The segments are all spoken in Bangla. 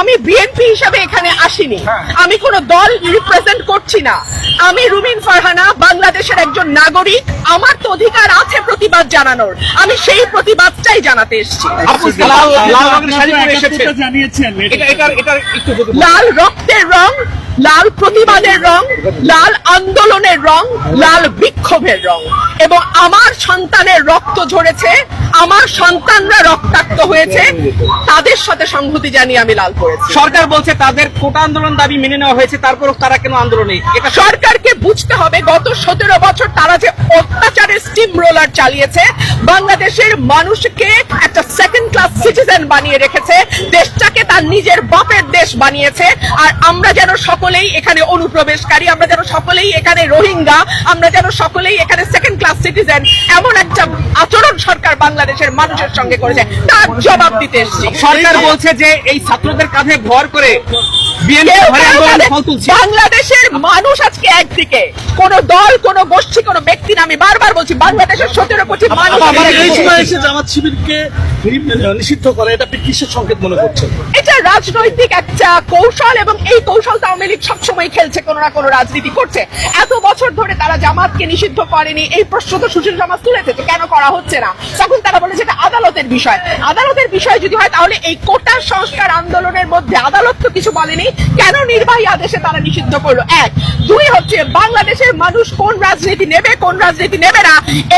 আমি বিএনপি হিসাবে এখানে আসিনি। আমি কোনো দল রিপ্রেজেন্ট করছি না। আমি রুমিন ফারহানা বাংলাদেশের একজন নাগরিক। আমার তো অধিকার আছে প্রতিবাদ জানানোর। আমি সেই প্রতিবাদটাই জানাতে এসেছি। লাল রক্তের রং লাল প্রতিবাদের রং লাল আন্দোলনের রং লাল বিক্ষোভের রং। এবং আমার সন্তানের রক্ত ঝরেছে আমার সন্তানরা রক্তাক্ত হয়েছে তাদের সাথে সংহতি জানিয়ে আমি লাল করেছি সরকার বলছে তাদের কোটা আন্দোলন দাবি মেনে নেওয়া হয়েছে তারপরও তারা কেন আন্দোলনে? এটা সরকারকে বুঝতে হবে গত সতেরো বছর তারা যে অত্যাচারের স্টিম রোলার চালিয়েছে বাংলাদেশের মানুষকে একটা সেকেন্ড ক্লাস সিটিজেন বানিয়ে রেখেছে দেশটাকে তার নিজের বাপের দেশ বানিয়েছে। আর আমরা যেন সকলেই এখানে অনুপ্রবেশকারী আমরা যেন সকলেই এখানে রোহিঙ্গা আমরা যেন সকলেই এখানে সেকেন্ড ক্লাস সিটিজেন এমন একটা আচরণ সরকার বাংলাদেশের মানুষের সঙ্গে করেছে। তার জবাব দিতে এসেছি। সরকার বলছে যে এই ছাত্রদের কাঁধে ভর করে বিএনপি কেউ ঘরে আন্দোলন বাংলাদেশ- ফল তুলছে। বাংলাদেশের মানুষ আজকে একদিকে। কোন দল কোন গোষ্ঠী কোন ব্যক্তি না আমি বারবার বলছি বাংলাদেশের সতেরো কোটি মানুষ আমার এই একদিকে। সময় এসে জামাত শিবিরকে নিষিদ্ধ করে এটা আপনি কিসের সংকেত মনে করছেন? এটা রাজনৈতিক একটা কৌশল এবং এই কৌশলটা আওয়ামী লীগ সবসময় খেলছে কোনো না কোনো রাজনীতি করছে। এত বছর ধরে তারা জামাতকে নিষিদ্ধ করেনি। এই প্রশ্ন তো সুশীল জামাত তুলেছে তো কেন করা হচ্ছে না? তখন তারা বলেছে এটা আদালতের বিষয়। আদালতের বিষয় যদি হয় তাহলে এই কোটা সংস্কার আন্দোলনের মধ্যে আদালত তো কিছু বলেনি। কেন নির্বাহী আদেশে তারা নিষিদ্ধ করল? এক দুই হচ্ছে বাংলাদেশের মানুষ কোন রাজনীতি নেবে কোন রাজনীতি নেবে না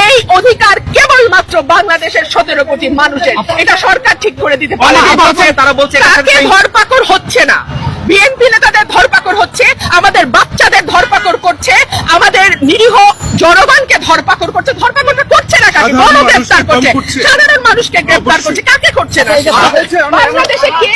এই অধিকার কেবলমাত্র বাংলাদেশের সতেরো কোটি মানুষের। এটা সরকার ঠিক করে দিতে পারে তারা বলছে তাকে ধরপাকড় হচ্ছে না? বিএনপি নেতাদের ধরপাকড় হচ্ছে আমাদের বাচ্চাদের ধরপাকড় করছে আমাদের নিরীহ জনগণকে ধরপাকড় করছে ধরপাকড়টা করছে না কাকে? গণগ্রেফতার করছে। করছে। সাধারণ মানুষকে গ্রেফতার করছে। কাকে করছে না? বাংলাদেশে কে